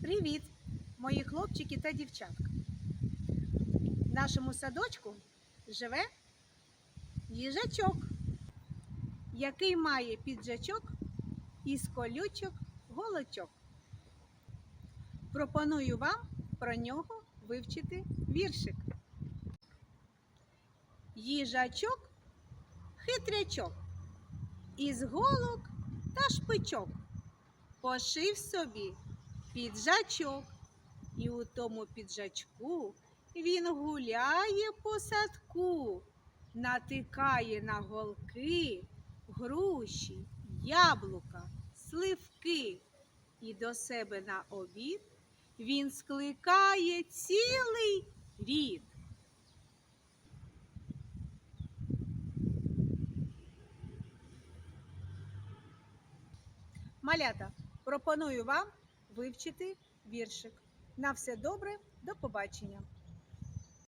Привіт, мої хлопчики та дівчатка. В нашому садочку живе їжачок, який має піджачок із колючок голочок. Пропоную вам про нього вивчити віршик. Їжачок хитрячок, із голок та шпичок пошив собі піджачок, і у тому піджачку він гуляє по садку, натикає на голки, груші, яблука, сливки, і до себе на обід він скликає цілий рід. Малята, пропоную вам вивчити віршик. На все добре, до побачення.